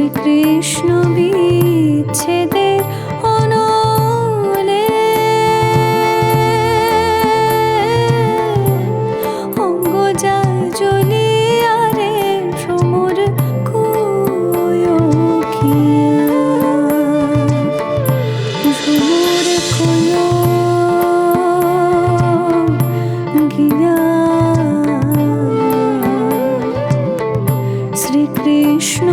শ্রীকৃষ্ণ বিচ্ছেদের অনলে। অঙ্গ যায় জ্বলিয়া রে সমর কুয়ো গিয়া শ্রীকৃষ্ণ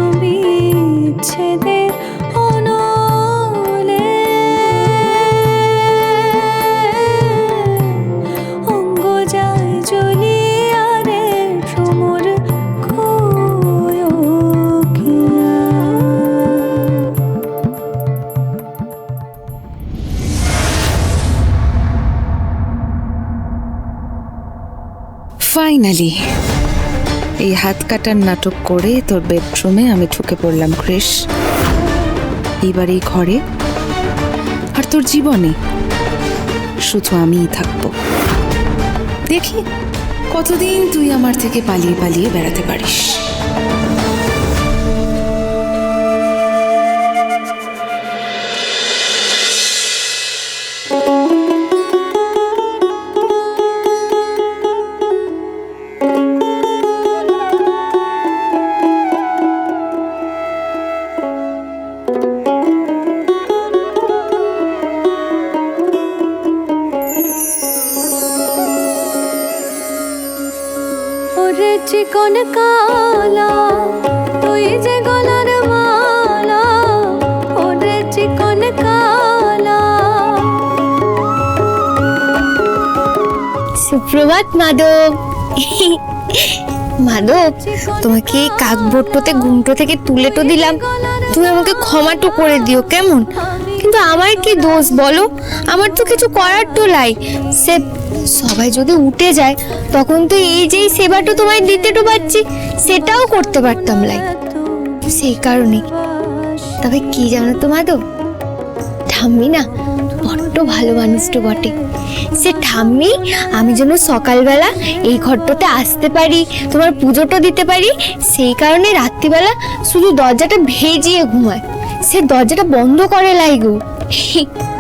বিচ্ছেদের অনলে। অঙ্গ যায় জ্বলিয়া রে সমর ফাইনালি এই হাত কাটার নাটক করে তোর বেডরুমে আমি ঢুকে পড়লাম ক্রিস এইবার এই ঘরে আর তোর জীবনে শুধু আমিই থাকব। দেখি কতদিন তুই আমার থেকে পালিয়ে পালিয়ে বেড়াতে পারিস। চিকন কালা? তুই যে গলার মালা ওরে চিকন কালা? সুপ্রভাত, মাধব। মাধব, তোমাকে এই কাকভট্টতে ঘুমটো থেকে তুলে তো দিলাম। তুমি আমাকে ক্ষমাটো করে দিও, কেমন? কিন্তু আমার কি দোষ বলো? আমার তো কিছু করার তো লাই। সে সবাই যদি উঠে যায়, তখন তো এই যেই সেবাটা তোমায় দিতে তো পারছি, সেটাও করতে পারতাম লাই। সেই কারণে। তবে কি জানো তো মাধব? ঠাম্মি না বড্ড ভালো মানুষটা বটে। সে ঠাম্মি, আমি যেন সকালবেলা এই ঘরটাতে আসতে পারি, তোমার পুজোটা দিতে পারি, সেই কারণে রাত্রিবেলা শুধু দরজাটা ভেজিয়ে ঘুমায়। সে দরজাটা বন্ধ করে লাই গো